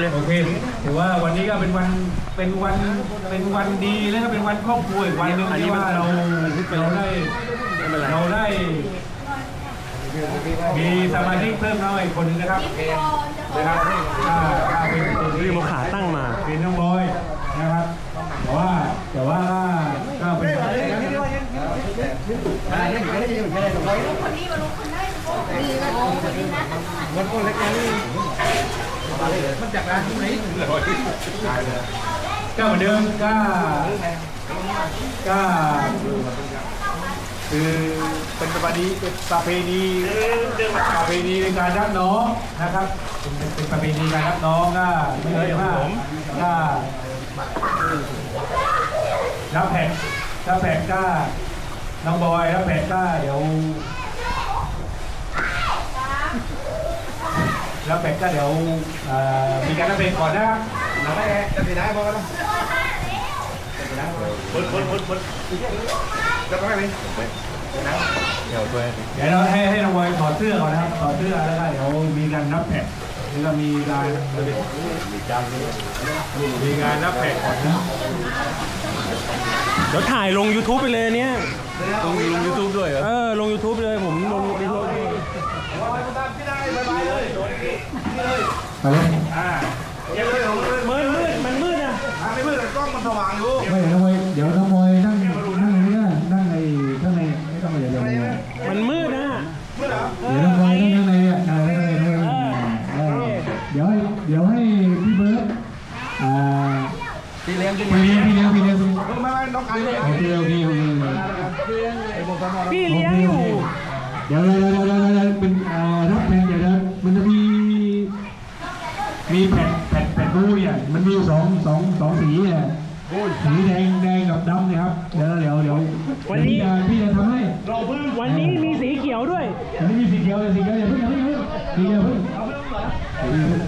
เลยโอเคถือว่าวันนี้ก็เป็นวันเป็นวันเป็นวันดีแล้วก็เป็นวันครอบครัวอีกวันหนึ่งอันนี้ที่ว่ามันเรามันเราได้ไม่เป็นไรเราได้ มีสมาชิกเพิ่มเข้ามาอีกคนหนึงนะครับนะครับอ่าอ่าเป็นเป็นรีโมขาตั้งมา เป็นน้องบอยนะครับ แต่ว่าแต่ว่าก็เป็นคนนี้มาลุกคนได้ดีนะโอ้คนนี้นะ ก็เหมือนเดิมก็ก็คือเป็นประเพณีเป็นประเพณีประเพณีในการรับน้องนะครับเป็นเป็นประเพณีการรับน้องก็ไม่ใช่ว่าก็รับแผกรับแผกก็น้องบอยรับแผกก็เดี๋ยว รับแผกก็เดี๋ยวเอ่อมีการรับเพลงก่อนนะครับแล้วก็จะสีได้พอแล้วพุดพุดพุดพุดจะไปไหมเดี๋ยวด้วยเดี๋ยวเราให้ให้น้องบอยถอดเสื้อก่อนนะครับถอดเสื้อแล้วก็เดี๋ยวมีการนับแผ่นแล้วก็มีการมีการนับแผ่นก่อนนะเดี๋ยวถ่ายลง YouTube ไปเลยอันเนี้ยลงลงยูทูบด้วยเหรอเออลง YouTube เลยผมลง ในโลกไปเลยอ่ามืดมืดมันมืดอะไม่มืดกล้องมันสว่างอยู่ไม่เดี๋ยวน้องบอยเดี๋ยวน้องบอยนั่งนั่งในนี้นั่งในข้างในไม่ต้องเดี๋ยวเดี๋ยวเดี๋ยวมันมืดนะน้องบอยนั่งข้างในอะนั่งข้างในน้องบอยเออเดี๋ยวให้เดี๋ยวให้พี่เบิร์ดอ่าพี่เลี้ยงพี่พี่เลี้ยงพี่เลี้ยงพี่เลี้ยงพี่ไม่ไม่น้องกันเลยโอเคโอเคโอเคพี่เลี้ยงอยู่เดี๋ยวเดี๋ยวเดี๋ยวเดี๋ยวเดี๋ยวเป็นเอ่อ สองสองสีเนี่ยสีแดงแดงกับดำเนี่ยครับเดี๋ยวเดี๋ยวเดี๋ยววันนี้เดี๋ยพี่จะพี่จะทำให้วันนี้มีสีเขียวด้วยวันนี้มีสีเขียวสีเขียวอย่าเพิ่งอย่าเพิ่งอย่าเพิ่งสีเขียวเพิ่งอย่าเพิ่ง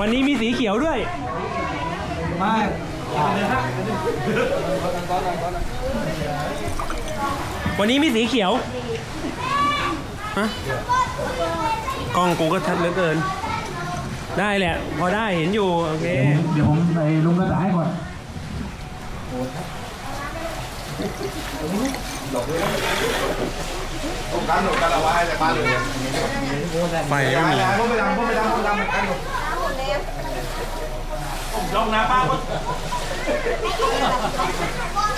วันนี้มีสีเขียวด้วยไม่วันนี้มีสีเขียวฮะกล้องกูก็ชัดเหลือเกิน ได้แหละ พอได้เห็นอยู่ โอเค เดี๋ยวผมเดี๋ยวผมไปลงกระดาษให้ก่อนต้องการหนุนกันเอาไว้แต่บ้านเลยไฟไม่ไม่มีได้พวกไปดำพวกไปดำพวกดำเหมือนกันลงน้ำป้า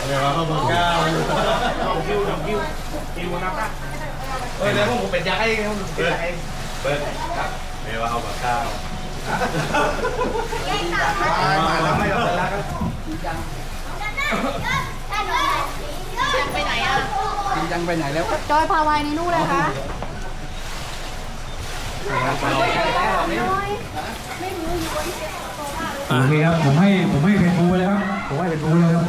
เดี๋ยวเขาบอกก้าวคิวคิวคิวนะป้าเออเดี๋ยวผมเป็นยักษ์ไอ้ผมเป็นยักษ์ไอ้เปิดครับเดี๋ยวเอาแบบก้าว มาแล้วไม่ต้องรักไปไหนอะยังไปไหนแล้วจอยพาวายในนู่นเลยคะโอเคครับผมให้ผมให้เป็นบูเลยครับผมให้เป็นบูเลยครับ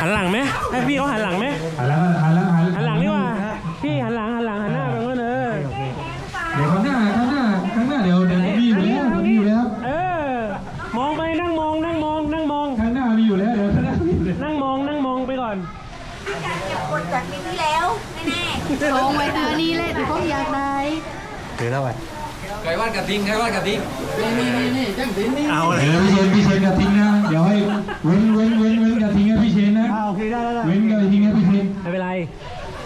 หันหลังไหมให้พี่เขาหันหลังไหมหันหลังหันหลังหันหลังดีกว่าพี่หันหลังหันหลังหันหน้าไปก็เนอะ ดี๋ยวข้างหน้าข้างหน้าข้างหน้าเดี๋ยวเดี๋ยวมีอยู่แล้วมีอยู่แล้วเออ มองไปนั่งมองนั่งมองนั่งมองข้างหน้ามีอยู่แล้วเดี๋ยวข้างหน้ามีอยู่แล้วนั่งมองนั่งมองไปก่อนกดจากปีที่แล้วแน่ๆลงไว้เดือนนี้เลยที่เขาอยากได้ถือแล้วไปไก่ว่านกระทิงไก่ว่านกระทิงนี่นี่นี่นี่จังสินี่เอาเลยเดี๋ยวพี่เชนพี่เชนกระทิงนะเดี๋ยวให้เว้นเว้นเว้นเว้นกระทิงให้พี่เชนนะโอเคได้ได้เว้นกระทิงให้พี่เชนไม่เป็นไร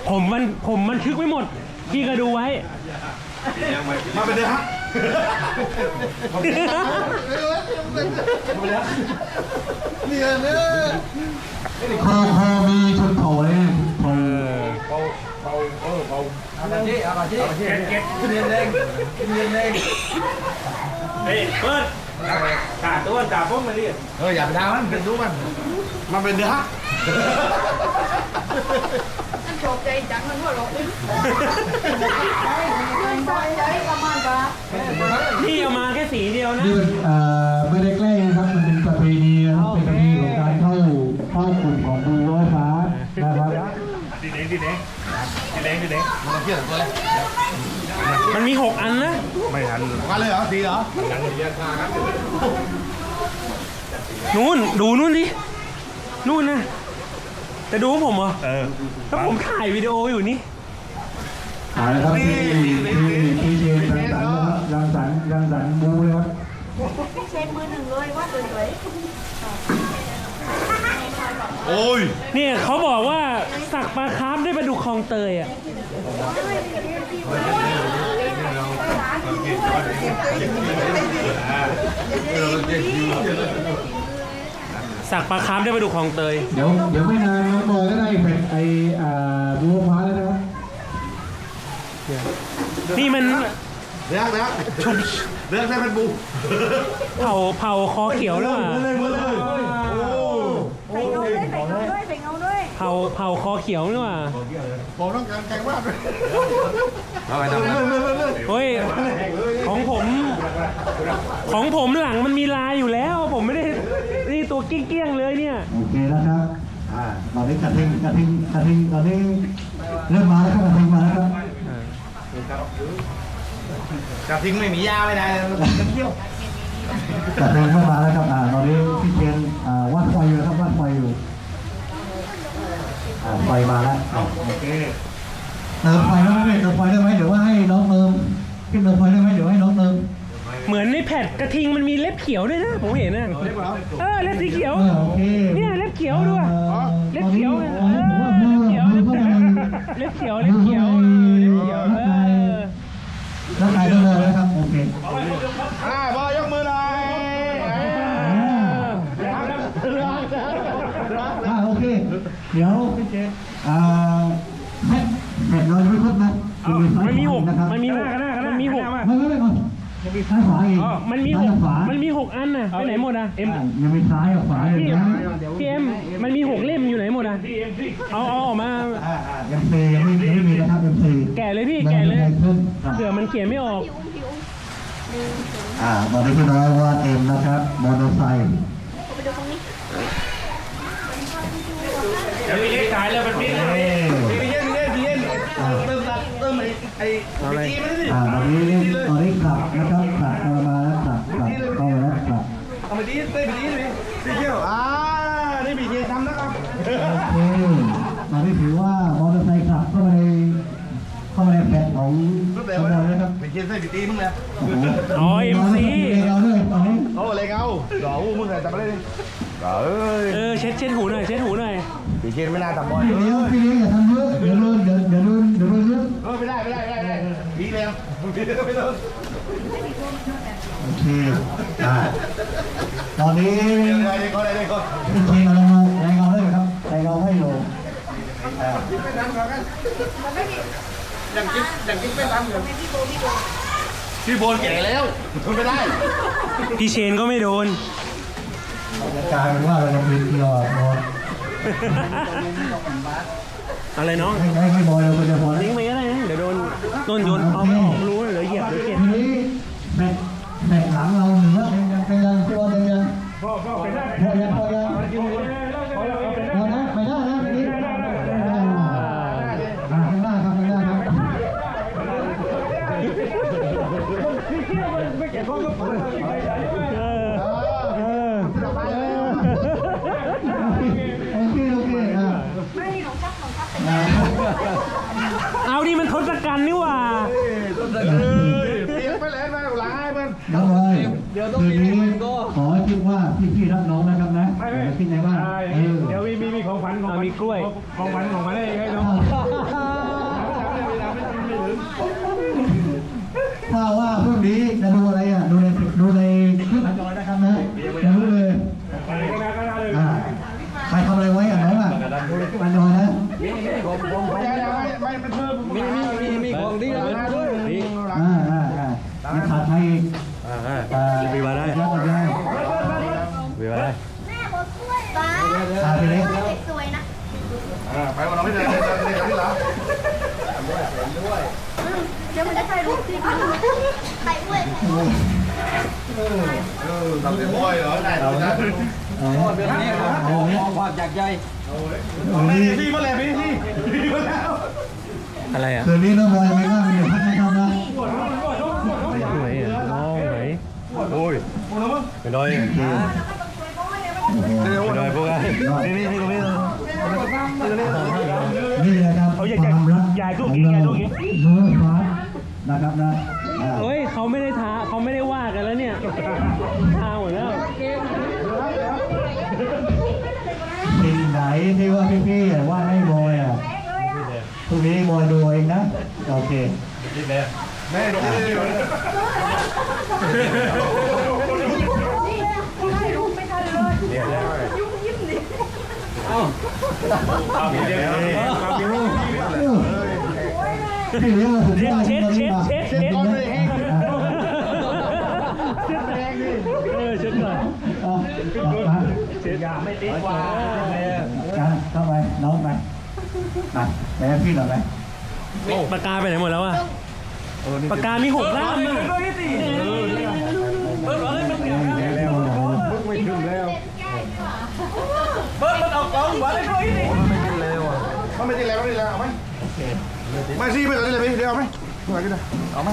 ผมมันผมมันทึกไม่หมด พี่ก็ดูไว้ มาเป็นเดือนฮะคอคอมีชนเผ่าเลยนะเผ่าอาชีพอาชีพเก็ตเก็ตเรียนเองเรียนเองเฮ้ยเปิดขาตัวจ่าพวกมาดิเอออย่าไปด่ามันเป็นรู้มันมันเป็นเดือน ฮะมันโชคใจจังมันหัวเราะอึ้งใจประมาณว่าพี่เอามาแค่สีเดียวนะ นี่มันเอ่อไม่ได้แกล้งนะครับ มันเป็นประเพณีนะครับเป็นประเพณีของการเข้าเข้ากลุ่มของดูร้อยฟ้านะครับดีเด้งดีเด้งดีเด้งดีเด้งมันเที่ยวตัวเลยมันมีหกอันนะไม่ทันมาเลยเหรอสีเหรอนู่นดูนู่นดินู่นนะ จะดูผมเหรอเออถ้าผมถ่ายวิดีโออยู่นี่เอาลครับที่ที่ที่เจนรังสรรค์นะครับรังสรรค์รังสรรค์บูแล้วครับเช็คมือหนึ่งเลยว่าสวยโอ้ยนี่เขาบอกว่าสักปลาคาร์ฟได้ปลาดุกคลองเตยอะเสักปลาคาร์ฟได้ปลาดุกคลองเตย เดี๋ยวเดี๋ยวไม่นานน้องบอยก็ได้แผ่นไออ่าบัวฟ้าแล้วนะครับนี่มันเลือกแล้วเลือกได้เป็นบูเผาเผาคอเขียวแล้วอะเลยมาเลยโอ้ใส่เงาด้วยใส่เงาด้วยใส่เงาด้วยเผาเผาคอเขียวนี่หว่าผมต้องการแกงว่าด้วยเอาไปทำเฮ้ยของผม ของผมหลังมันมีลายอยู่แล้ว ผมไม่ได้นี่ ตัวเกี้ยงๆเลยเนี่ย โอเคแล้วครับอ่าตอนนี้กระทิงกระทิงกระทิงตอนนี้เริ่มมาแล้วครับกระทิงมาแล้วครับกระทิงไม่มียาไม่ได้มันเที่ยวกระทิงเข้ามาแล้วครับอ่าตอนนี้พี่เทียนอ่าวัดไฟอยู่นะครับวัดไฟอยู่อ่าไฟมาแล้วอ่าโอเคเติมไฟได้ไหมเติมไฟได้ไหมเดี๋ยวว่าให้น้องเติมขึ้นเติมไฟได้ไหม กระทิงมันมีเล็บเขียวด้วยนะผมเห็นนะเออเล็บสีเขียวเออโอเคเนี่ยเล็บเขียวด้วยอ่าเล็บเขียวตเออนอนี้ผมว่ามือเล็บเขียวมืเล็อบเข้าเขียวไปเล็บเขียวเล็บเขียวเล็บเขียวเออร่างกายต้องเลยนะครับโอเคอ่าบอยยกมือหน่อยอ่าโอเค เดี๋ยวอ่าแม่แม่เราจะไม่ครบนะจะมีซ้ายมันมีหกนะครับมันมีหกมันมีหก ไม่ไม่ไม่ก่อน ยังมีซ้ายขวาอีกมันมีหซ้ายกกับขวามันมีหกอันน่ะ ไปไหนหมดอะ เอ็มอ่ายังมีซ้ายกับขวาอยู่พี่นะพี่เอ็มมันมีหกเล่มอยู่ไหนหมดอะเอาเอาออกมาอ่าอ่ายังเซยังไม่ยังไม่มีนะครับยังเซแกะเลยพี่แกะเลยมันยังไงขึ้นอ่าเผื่อมันเขียนไม่ออกอ่าตอนนี้พี่น้อยวาดเอ็มนะครับมอเตอร์ไซค์เดี๋ยวมีเลขขายแล้วมันพี่เอ้ยพี่เย็นพี่เย็นพี่เย็นเติ มตัดเติมไอ้ไอ้ตีมันสิอ่าตอนนี้เล่นตอนนี้ขับนะครับขับเอามาแล้วขับขับเข้าแล้วขับเอาไปดีเต้ไปดีเลยพี่เที่ยวอ่านี่พี่เย็นทำนะครับโอเคตอนนี้ถือว่ามอเตอร์ไซค์ขับเข้ามาในเข้ามาในแผ่นของขบวนนะครับพี่เย็นใส่พี่ตีมึงนะโอ้โหอ๋อ MC เราด้วยตอนนี้โอ้เลยเอาดอกมึงใส่ทำอะไรดิเอ้ยเออเช็ดเช็ดหูหน่อยเช็ดหูหน่อยพี่เย็นไม่น่าทำบอยพี่เลี้ยงพี่เลี้ยงอย่าทำเยอะเดี๋ยวโดนเดี๋ยวเดี๋ยวโดน อไม่ได้ไม่ได้ไม่ได้ดีแล้วไม่ต้องโอเคอ่าตอนนี้ได้ได้ก็ได้ก็พี่เชงเอาลงมาแรงเงาเลยครับแรงเงาให้อยู่อ่าอย่างกิ๊บอย่างกิ๊บไม่ทำเลยพี่โบนแก่แล้วไม่ได้ พี่เชนก็ไม่โดนกลายเป็นว่าเราเป็นเกียร์บอลอะไรน้องให้ให้บอยเราไปจะพอล้วลิงไปก็ได้นะเดี๋ยวโดนโดนโยนเอาไม่ออกรู้เหลือเหยียบเหลือเก็บทีนี้แบกแบกหลังเราเหนือเป็นยังเป็นยังตัวเป็นยังพอพอเป็นได้พอยังพอยัง อยคืนนี้ขอคิดว่าพี่พี่รักน้องนะครับนะอย่าคิดไงว่าเออ เดี๋ยวมีมีมีของขวัญของขเอาวัญมีกล้วย ของขวัญของขวัญให้ให้น้อง ถ้าว่าพรุ่งนี้จะดูอะไรอะดูในดูในคลิปจอยนะครับนะจะรู้เลยอ่าใครทำอะไรไว้อะน้องอะดูในคลิปจอยนะ ไม่ไม่ไม่เพิ่มมีมีมีมีของดีแล้วนะด้วย อ่าอ่าอ่ายังขาดใครอีกอ่าวีวาได้ยัดได้ วีว่าได้ แม่บอกกล้วยป้า ขาดไปเลย สวยนะ ไปวันเราไม่ได้เลยเลยที่หลัง เดี๋ยวมันจะถ่ายรูปสิถ่ายกล้วย เออ ทำเสียบอยเหรอได้เราจะเอาเรื่องนี้โอ้โหความอยากใหญ่พี่พี่มาแล้วพี่พี่มาแล้วอะไรอะคืนนี้น้องบอยไม่ว่าเป็นเดี๋ยวพักให้ทำนะไหนอะน้องไหนโอ้ยไปดอยไปดอยพวกไอ้นี่นี่นี่ตรงนี้นี่นะครับความรักของเราโน้ตฟ้านะครับนะ เฮ้ยเขาไม่ได้ท้าเขาไม่ได้ว่ากันแล้วเนี่ยท้าหมดแล้วสิ่งไหนที่ว่าพี่ๆว่าให้บอยอะพรุ่งนี้บอยดูเองนะ โอเคแม่ดูดิพี่เลี้ยงมาสุดยอดเช็ดเช็ดเช็ดเช็ด ก้อนเลยแห้ง เออเช็ดก่อน มา เช็ด ยาไม่ติดกว่ากันเข้าไปน้องไปมาแม่พี่หน่อยไปปากกาไปไหนหมดแล้วอะปากกามีหกด้ามอะไม่ถึงแล้วมันไม่ได้แล้วไม่ได้แล้วเอาไหมไม่สิไม่ได้เลยพี่เดี๋ยวเอาไหมไม่ได้เลยเอาไหม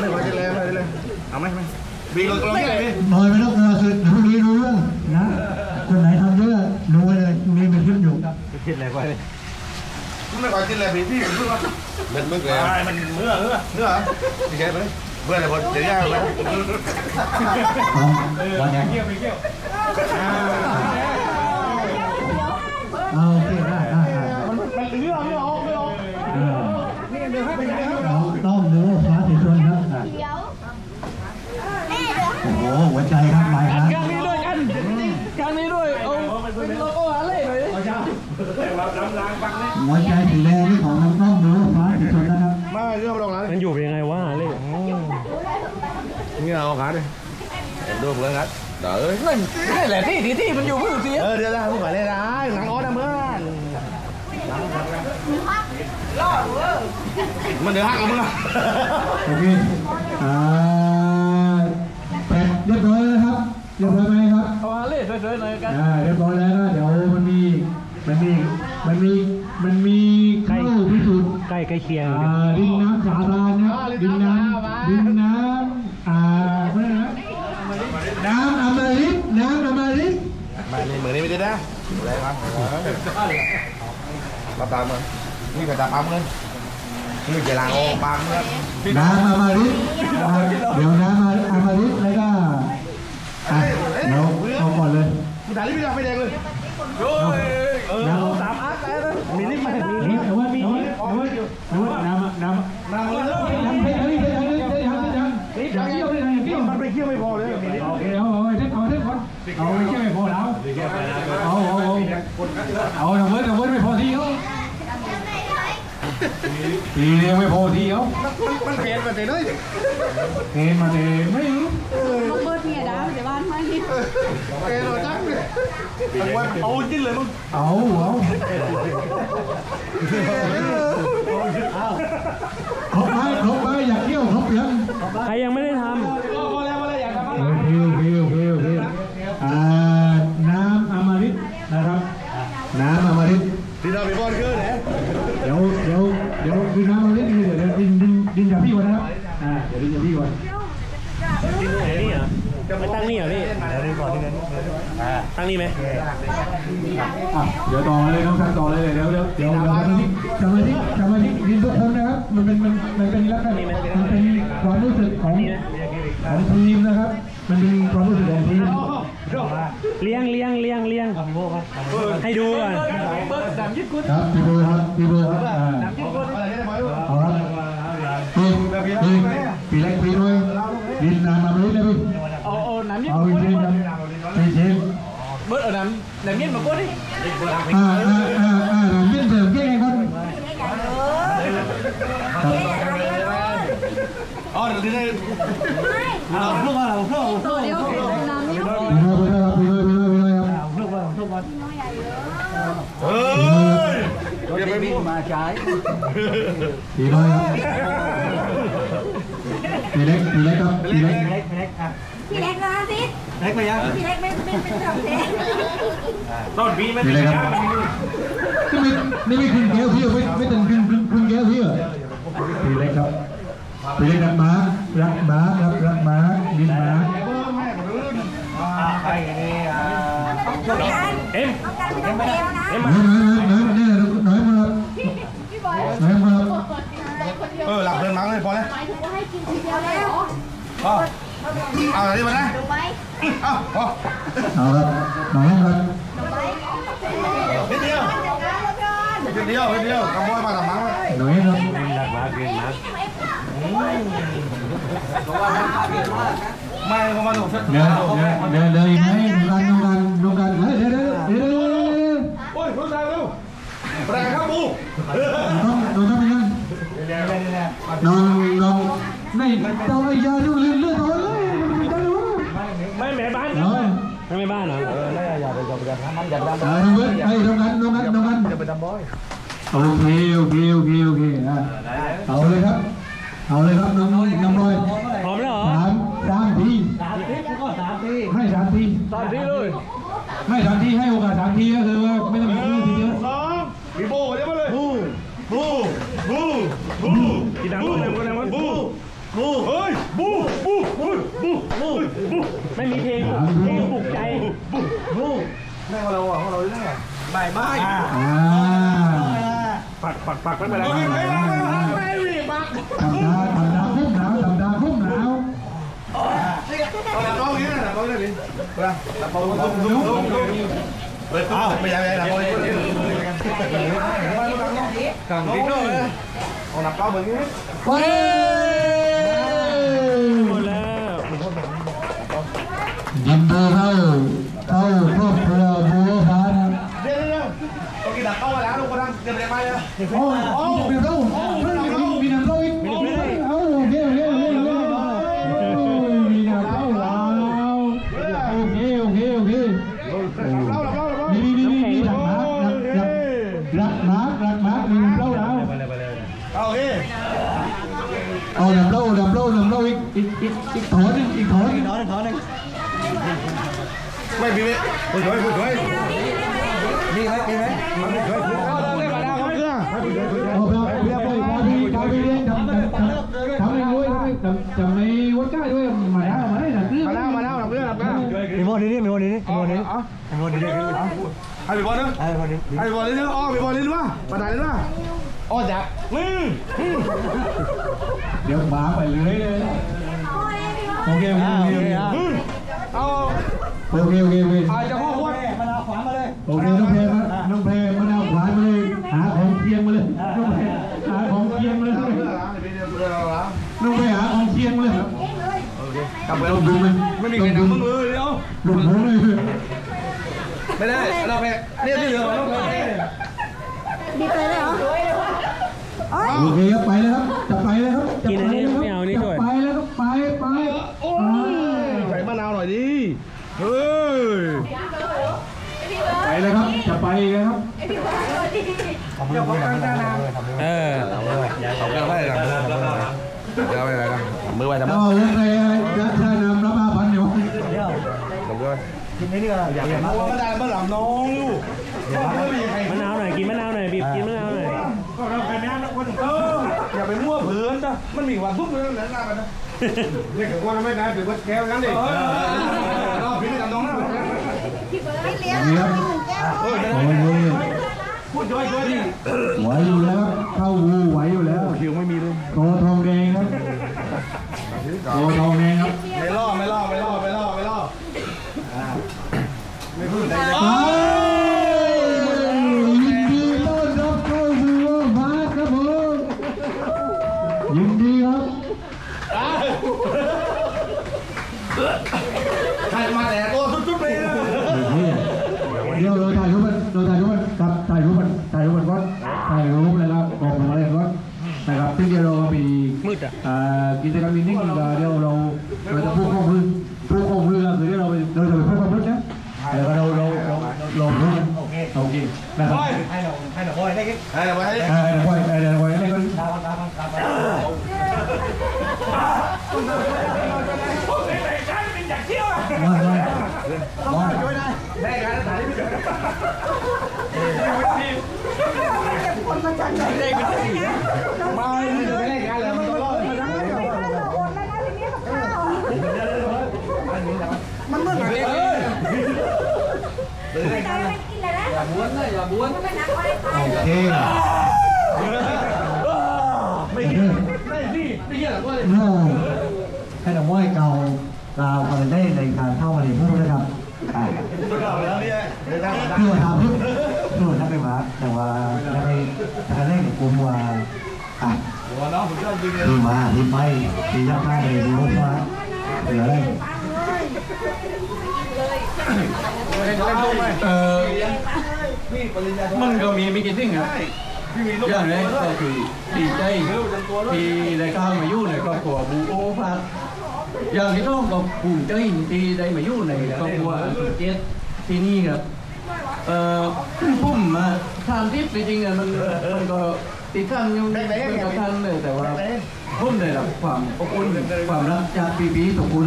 ไม่ได้เลยไม่ได้เลยเอาไหมไม่ บีเราเราที่ไหนพี่บอยไม่ต้องกลัวคือพรุ่งนี้รู้เรื่องนะคนไหนทำเยอะรู้ไว้เลยพรุ่งนี้มันขึ้นอยู่ไม่ก่อนกินเลยพี่พี่เพิ่งว่ามันมึกเลยมันเมื่อเมื่อเมื่อพี่แกไปเมื่ออะไรพอเดี๋ยวย่าไปของวันนี้เกี่ยวไปเกี่ยว เอาโอเคได้ได้ได้ มันมันเรื่องไม่ออกไม่ออก เออเราต้องรู้ฟ้าสีชนครับอะโอ้โหหัวใจครับไปครับ กลางนี้ด้วยกันกลางนี้ด้วยเอาเป็นโลโก้อะไรหน่อยดิ หัวใจสีแดงนี่ของเราต้องรู้ฟ้าสีชนนะครับ มาเรื่องลงแล้ว มันอยู่เป็นยังไงวะเล่ นี่เอาขาดิดูเหมือนกันเด้อ นั่นนี่แหละที่ที่ที่มันอยู่เพื่อเสีย เออเดี๋ยวได้ผู้ขายเลยได้หนังอ้อนะเมื่อนมันเดี๋ยวหักกับมึงอะ โอเคอ่าแปดเรียบร้อยแล้วครับเรียบร้อยไหมครับ เอาอะไรสวยๆหน่อยกัน อ่าเรียบร้อยแล้วนะเดี๋ยวมันมีมันมีมันมีมันมีเข้าพิสูจน์ ใกล้ใกล้เคียง อ่าดินน้ำสาบานนะครับดินน้ำดินน้ำอ่าเพื่อนนะน้ำอมฤตน้ำอมฤต มาในมือนี้ไม่ได้นะ อะไรวะรับตามมึงนี่ก็จับปั๊มเลยนี่จะลางโอ้ปั๊มเลยน้ำอมฤตนะครับเดี๋ยวน้ำอามฤตแล้วก็อะเดี๋ยวเอาก่อนเลยมึงถ่ายรีบไม่ได้ไม่แดงเลยน้ำสามอาร์ตมีนิดไหมมีนิดแต่ว่ามีนิดแต่ว่าแต่ว่าน้ำน้ำน้ำน้ำเพชรนี่เพชรนี่เพชรนี่เพชรนี่อย่างเดียวเลยอย่างเดียวมันไปเคี่ยวไม่พอเลยมีนิดโอเคเอาเอาเด็กเอาเด็กคนเอาไม่ใช่ไม่พอแล้วเอาเอา เอาเอาเอาเวิร์ดเอาเวิร์ดไม่พอทีเขาทีเดียวไม่พอทีเขามันเปลี่ยนไปเลยเห็นมาเลยไม่รู้ลูกเบิร์ดเนี่ยดาวแต่บ้านไม่เปลี่ยนเราจังเลยเอาจิ้นเลยมึงเอาเอาครบไหมครบไหมอยากเที่ยวครบยังใครยังไม่ได้ทโอเคโอเคโอเคโอเคอ่าน้ำอมฤตนะครับ น้ำอมฤต ที่เราไปบอลเกินแหละ เดี๋ยวเดี๋ยวเดี๋ยวคือน้ำอมฤตนี่เดี๋ยวดินดินดินจากพี่ก่อนนะครับอ่าเดี๋ยวดินจากพี่ก่อนำที่ไหนนี่เหรอไม่ตั้งนี่เหรอพี่ ตั้งนี่ไหมอะเดี๋ยวต่อเลยน้องสันต่อเลยเดี๋ยวเดี๋ยวเดี๋ยวเดี๋ยวสมาธิสมาธิสมาธิดินทุกคนนะครับมันเป็นมันมันเป็นลักษณะมันเป็นความรู้สึกของของทีมนะครับ มันเป็นความรู้สึกของทีมเลี้ยงเลี้ยงเลี้ยงเลี้ยงให้ดูก่อนเบิร์ดดำยึดกุดครับพี่เบอร์ครับพี่เบอร์ครับอ่ายึดกุดเอาครับพี่พี่พี่เล็กพี่ด้วยดินนานมาไม่ได้พี่เอาเอา น้ำน้ำยึดมากุดดิอ่าอ่าอ่าอ่าเราเล่นเสริมแก้คนครับอ๋อเดี๋ยวที่ได้ตัวเดียวน้ำนี่พี่ด้วยพี่ด้วยครับพี่ด้วยพี่ด้วยพี่ด้วยครับเฮ้ยเดี๋ยวไปพูดมาใช้พี่ด้วยครับพี่เล็กพี่เล็กครับพี่เล็ก พี่เล็กนะสิเล็กไปยังพี่เล็กไม่ไม่ไม่ทำเองต้นปีไม่พี่เล็กครับนี่ไม่นี่ไม่คุณแก้วพี่เหรอไม่ไม่เป็นคุณคุณคุณแก้วพี่เหรอพี่เล็กครับพี่เล็กรักหมารักหมาครับรักหมาดินหมาต้องการเอ็มต้องการไม่ต้องเดียวนะน้อยน้อยน้อยนี่น้อยมาน้อยมาเออหลับเดินมั้งเลยพอแล้วหมายถึงว่าให้กินทีเดียวแล้ว พ่อเอาอะไรมานะดูไหมเอาพอเอาครับหน่อยครับดูไหมนิดเดียวจัดการแล้วกันนิดเดียะไม่แม่บ้านเหรอเออทำเว้ยไอ้ทำกันทำกันทำกันจะไปทำบอยโอเคโอเคโอเคโอเคอะเอาเลยครับ เอาเลยครับน้องน้องลอยพร้อมแล้วเหรอสามสามทีสามทีก็สามทีให้สามทีสามทีเลยให้สามทีให้โอกาสสามทีก็คือว่าไม่ต้องมีชื่อทีเดียวสองมีโบกันเยอะมาเลยบูบูบูบูกี่ดังคนไหนคนไหนวะบูบูเฮ้ยบูบูบูบูบูบูไม่มีเพลงเพลงปลุกใจ แม่เราอะเราได้ไงไม่ไม่อ่าปักปักปักไม่เป็นไรไม่ไม่ไม่ไม่ไม่บักทำดาทำดาคุ้มหนาวทำดาคุ้มหนาวเอาละน้องนี้นะน้องนี้ดิไปละละปองตุ้มตุ้มตุ้มเปิดอ้าวไม่ใช่ไม่ใช่ละปองตุ้มตุ้มกังดิ้นเลยเอาหนักเก้าเหมือนนี้เฮ้ยหมดแล้วยินดีเข้าเข้าครอบครัวบัว เลยโอ้โอ้มีน้ำเล่ามีน้ำเล่ามีน้ำเล่าอีกเอาโอเคโอเคโอเคโอเคมีน้ำเล่าแล้วโอเคโอเคโอเคเล่าเล่าเล่านี่นี่นี่นี่รักมากรักรักรักมากรักมากมีน้ำเล่าแล้วโอเคเอาน้ำเล่าน้ำเล่าน้ำเล่าอีกอีกอีกอีกถอนอีกถอนอีกถอนนึงไม่พี่ผู้ช่วยผู้ช่วยมีไหมมีไหม ให้พี่บอลนะไอ้โมดีให้พี่บอลเลยนะอ๋อพี่บอลเลยนะมาได้เลยนะอ๋อจับอืมเดี๋ยวหมาไปเลยเลยโอเคโอเคโอเคเอาโอเคโอเคโอเคถ่ายจะพ่อควรมาเอาขวามาเลยโอเคน้องเพลมาน้องเพลมาเอาขวานมาเลยหาของเคียงมาเลยน้องเพลหาของเคียงมาเลยเรื่องอะไรเรื่องอะไรน้องเพลหาของเคียงมาเลยครับกลับไปลองดูมันไม่มีใครนำมือมือเดียวหลุดหัวเลย ไม่ได้เราแพ้เนี่ยที่เหลือเราแพ้ดีไปเลยเหรอโอเคครับไปแล้วครับจะไปแล้วครับจะกินไปอันนี้แล้วไม่เอานี่จะด้วยไปแล้วครับไปไปโอ้ยใส่มะนาวหน่อยดิเฮ้ยไปแล้วครับจะไปแล้วครับเออเอาไปอะไรกันเอาไปอะไรกันมือไปทำไมเอาเรื่องอะไรจะถ้านำรับอาพันธ์เดี๋ยว เดี๋ยว ทำด้วยกินนี่ก็อยากเห็นมากโอ้มาได้มาหลับน้องลูกไม่มีใครมะนาวหน่อยกินมะนาวหน่อยบีบกินมะนาวหน่อยก็เราไปแม่นักคนเอออย่าไปมั่วเผือนจ้ะมันมีวันทุกเรื่องนั้นหน้ากันนะเด็กกับว่าไม่ได้ถือว่าแก้วกันดิเราพี่ไม่ทำน้องนะไม่เลี้ยงนี่ครับหนึ่งแก้วโอ้ยพูดด้วยด้วยดิไหวอยู่แล้วครับเข้าวูไหวอยู่แล้วคิวไม่มีเลยโตทองแดงครับโตทองแดงครับไม่ล่อไม่ล่อไม่ล่อไม่ล่อไม่ล่อ ไปยินดีต้อนรับเข้าสู่โลกฟ้าครับผมยินดีครับใครมาแต่ตัวทุบๆเลยนะเดี๋ยวเราถ่ายรูปมันเราถ่ายรูปมันครับถ่ายรูปมันถ่ายรูปมันก่อนถ่ายรูปเลยครับบอกผมอะไรก่อนนะครับซึ่งเดี๋ยวเรามีมืดอะอ่ากิจกรรมนี้นี่เดี๋ยวเราเราจะพูดข้อมือพูดข้อมือก็คือเดี๋ยวเราไปเราจะไปพูด โอเคโอเคนะครับให้เราให้เราโอ้ยได้กี่ให้ไว้เออเดี๋ยวไว้เออเดี๋ยวไว้ให้ก่อนตามตามตามว่าว่าว่าแม่กันถ่ายที่คนมาจัดเลยไม่ไม่ได้แม่กันเลยมันต้องรอดโอนแล้วนะทีนี้กับข้าวมันเหมือนกันเลยไม่ได้ไม่กินเลยนะอย่า บ้วนเลยอย่าบ้วนไม่นักไว้ไปโอเคไม่กินไม่สิไม่เยอะหรอกว่าโน่ให้เราไหว้เก่าเราคอนได้ในการเข้ามาในผู้นะครับอ่าคือว่าทำคือว่าทำไปมาแต่ว่าในทางแรกเนี่ยกลัวว่าอะที่มาที่ไปที่ยักษ์ท่าในดูว่าเหลืออะไร เออมันก็มีไม่กี่สิ่งครับอย่างแรกก็คือดีใจที่ได้เข้ามาอยู่ในครอบครัวบูโอพักอย่างที่ต้องก็ภูมิใจที่ได้มาอยู่ในครอบครัวสุเจตที่นี่ครับเอ่อพุ่มมาทานทิพย์จริงๆอะมันมันก็ติดขันอยู่มันก็ขั้นเลยแต่ว่าพุ่มได้รับความอบอุ่นความรักจากพี่ๆทุกคน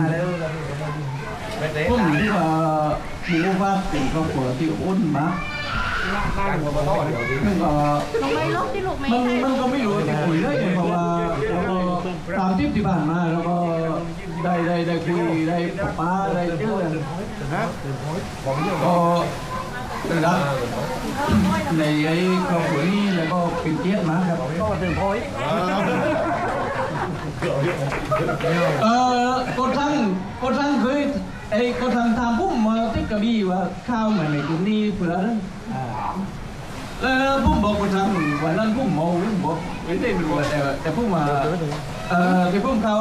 พุ่มที่ว่าหมู่บ้านเป็นครอบครัวที่อบอุ่นมากมันก็ลงไปลบที่ลูกไม่มันใช่มันก็ไม่รู้จะคุยได้ไงเพราะว่าเราก็ตามทิพย์ที่ผ่านมาเราก็ได้ได้ได้คุยได้ปะป้าได้เจอกันก็รักในไอ้ครอบครัวนี้แล้วก็เป็นเกียรติมากครับก็ถึงพอยเออกดทั้งกดทั้งเคย ไอ้กดทั้งทำพุ่มมาติดกระบี่ว่าข้าวเหมือนในกลุ่มนี้เผื่อนั้นแล้วพุ่มบอกกดทั้งวันนั้นพุ่มเมาพุ่มบอกไม่ได้รู้แต่แต่พุ่มมาเอ่อที่พุ่มเขา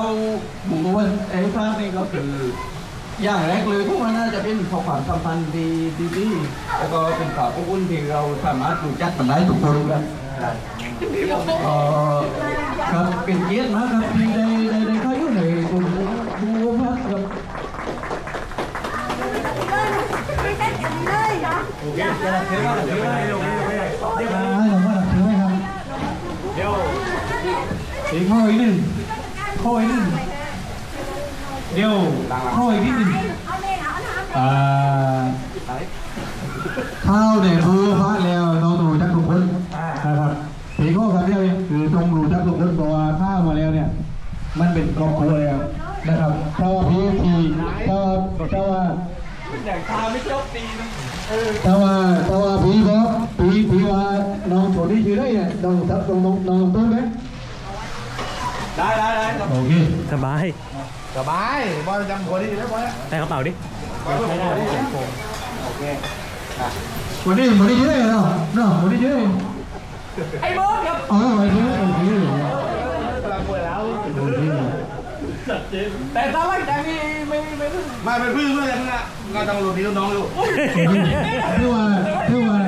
บุกวันไอ้ภาพนี่ก็คืออย่างแรกเลยพวกมันน่าจะเป็นความสัมพันธ์ที่ดีดีๆแล้วก็เป็นความอบอุ่นที่เราสามารถรู้จักกันได้ทุกคนครับเอ่อครับเป็นเกียรติมากครับที่ได้ได้ได้ ให้หลวงพ่อดับถือไหมครับอีกข้ออีกหนึ่งข้ออีกหนึ่งเดี๋ยวข้ออีกนิดหนึ่งเอาเลยเอาท่าข้าเนี่ยรู้พระแล้วเราดูจักทุกคนนะครับผีข้อคำเดียวเองคือตรงรู้จักทุกคนเพราะว่าข้ามาแล้วเนี่ย มันเป็นครอบครัวแล้วนะครับถ้าว่าพีทีถ้าว่า ถ้าว่าถ้าว่าถ้าว่าผีบอกผีผีว่าน้องโฉนี่ชื่อได้เนี่ยน้องทับตรงน้องน้องต้นไหมได้ได้ได้โอเคสบายสบายบอลจำคนนี้แล้วบอลใส่กระเป๋าดิโอเควันนี้วันนี้ชื่อได้เนาะเนาะวันนี้ชื่อได้ไอ้บอสครับอ๋อวันนี้โอเคกำลังป่วยแล้ว โอเค แต่ถ้าไล่จากนี้ไม่ไม่มาเป็นเพื่อนเพื่อนอะไรมึงอะงานต้องรู้ดีน้องอยู่พี่ว่าพี่ว่า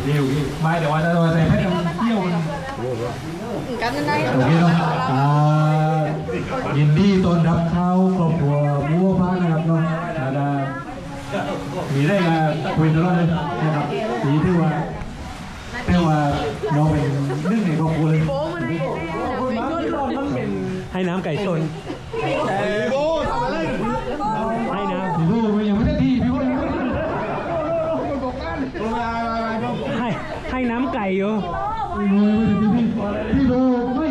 โอเคโอเคไม่แต่ว่าถ้าเราใส่เพชรมันเขี้ยวมันกันยังไงโอเคเนาะอ่ายินดีต้อนรับเข้าครอบครัวบัวพานะครับเนาะอ่ามีได้มาคุยตลอดเลยนะครับสีที่ว่า อยู่พี่ลูกไม่ทีพี่พี่ลูกไม่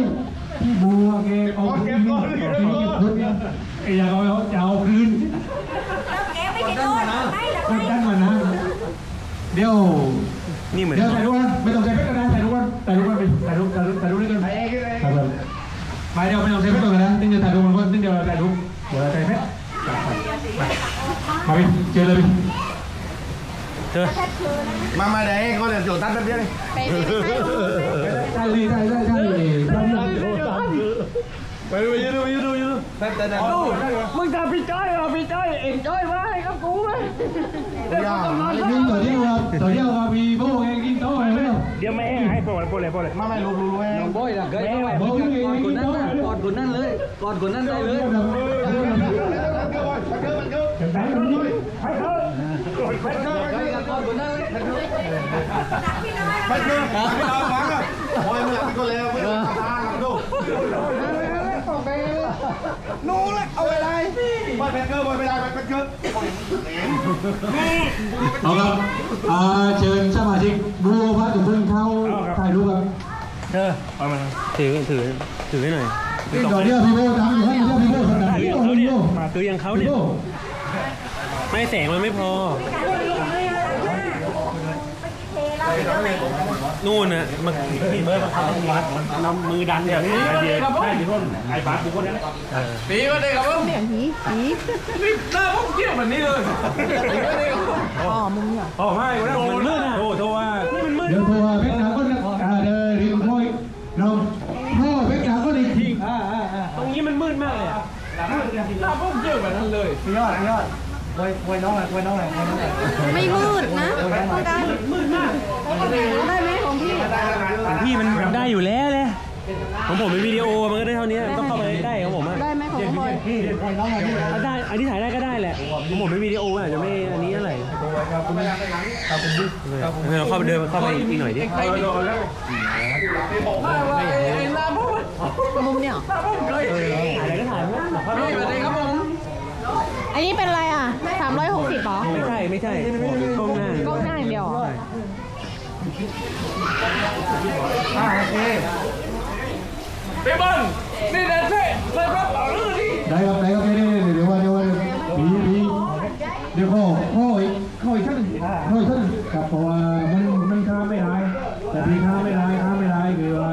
พี่บัวแกเอาคืนนี่เอาคืนเก็บคืนนี่ไอ้อยากเอาจะเอาคืนแกไม่กินโดนให้หรอกกดดันมานะเดี๋ยวนี่เหมือนเดี๋ยวถ่ายรูปกันไม่ต้องใช้เพชรก็ได้ถ่ายรูปกันถ่ายรูปกันไปถ่ายรูปถ่ายรูปถ่ายรูปด้วยกันไอ้เอ้ไอ้ครับผมไปเดี๋ยวไม่ต้องใช้เพชรก่อนนะตึงจะถ่ายรูปมันก็ตึงเดี๋ยวถ่ายรูปเดี๋ยวถ่ายเพชรมาพี่เจอเลยพี่เธอ มามาไหนก็เดี๋ยวโจตัดแป๊บเดียวเลยไปไปไปใช่ใช่ใช่ใช่ใช่ไปดูยืนดูยืนดูยืนดูแต่แต่แต่ดูมึงจะพี่จ้อยเหรอพี่จ้อยเอ็นจ้อยมาให้กับกูไหมย่ามีต่อเที่ยวครับต่อเที่ยวครับมีโบ้เองกินโต๊ะไหมเดี๋ยวไม่ให้ให้โปรดโปรดเลยโปเลยมาไม่รู้รู้ไงน้องบอยละเคยต้องไปโบ้เองก่อนกิคนนนั้นโต๊ะน่ะก่อนคนนั้นเลยก่อนคนนั้นได้เลยใครกับก่อน คนนั้นเลยไม่เจอไม่เอาฟังอะโอ้ยมึงหลับก็แล้วไม่เอาตาหลับดูนู้นเลยเอาอะไรบอยเพชรเกอร์บอยไม่ได้เพชรเกอร์เอาครับอ่าเชิญสมาชิกบูโรพัฒน์ทุกคนเข้าถ่ายรูปครับเธอเอามาถือถือถือให้หน่อยนี่ต่อเที่ยวพี่โบ้ทำอยู่ให้เที่ยวพี่โบ้คนไหนถือพี่อย่างโบ้เขาพี่เนี่ยโบ้มาถืออย่างเขาพี่เนี่ยโบ้ไม่แสงมันไม่พอ นู่นนะมันพี่เบิร์ดมาทำมัดน้ำมือดันเนี่ยไอเดียได้ที่คนไอ้บาสกูคนนั้นปีมาเลยครับผมเสียงผีผีนี่หน้าผมเกี่ยวแบบนี้เลยปีมาเลยครับผมอ๋อมุมเนี่ยอ๋อไม่มันมืดอะโอ้โทรว่านี่มันมืดเดี๋ยวโทรมาเพชรดาวก็นะอ่าเดี๋ยวริมพ่อยเราพ่อเพชรดาวก็ดีจริงตรงนี้มันมืดมากเลยอะหน้าผมเกี่ยวแบบนั้นเลยยอดยอด ไว้ไว้น้องหน่อยไว้น้องหน่อยไว้น้องหน่อยไม่มืดนะต้องการมืดมากได้ไหมของพี่ของพี่มันได้อยู่แล้วเลยของผมเป็นวิดีโอมันก็ได้เท่านี้ต้องเข้าไปได้ของผมอะได้ไหมของพ่อยพี่ไว้น้องหน่อยพี่ถ้าได้อันที่ถ่ายได้ก็ได้แหละของผมเป็นวิดีโออาจจะไม่อันนี้อะไรเราเข้าไปเดินเข้าไปอีกหน่อยดิไม่ว่าไอ้หน้าผมมุมเนี่ยหน้าผมเคยถ่ายอะไรก็ถ่ายไม่ปีมาเลยครับผม อันนี้เป็นอะไรอะสามร้อยหกสิบหรอไม่ใช่ไม่ใช่กล้องหน้ากล้องหน้าอย่างเดียวเหรออ่าโอเคปีบอลนี่นะเท่เลยครับเอาเรื่องนี้ได้ครับได้ครับเดี๋ยวเดี๋ยวเดี๋ยวว่าเดี๋ยวว่าผีผีเดี๋ยวข้อข้ออีกข้ออีกชั้นหนึ่งข้ออีกชั้นหนึ่งครับเพราะว่ามันมันข้ามไม่ได้แต่ผีข้ามไม่ได้ข้ามไม่ได้คือว่า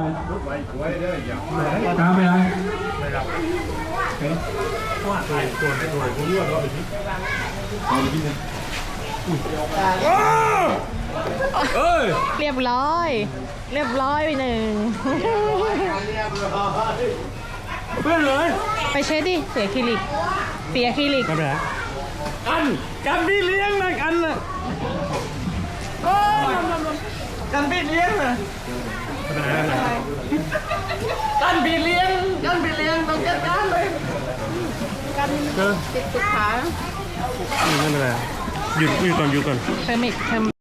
ข้ามไม่ได้ เรียบร้อย เรียบร้อยไปหนึ่งเพื่อนเลยไปเช็ดดิเสียคริลิกเสียคริลิกไม่เป็นไรอันกันพี่เลี้ยงนะกันน่ะกันปีเลี้ยงนะไม่เป็นไรไม่เป็นไรกันปีเลี้ยงกันปีเลี้ยงต้องจัดการเลยติดติดขาไม่เป็นไรหยุดหยุดก่อนหยุดก่อนเทอร์มิกเทอร์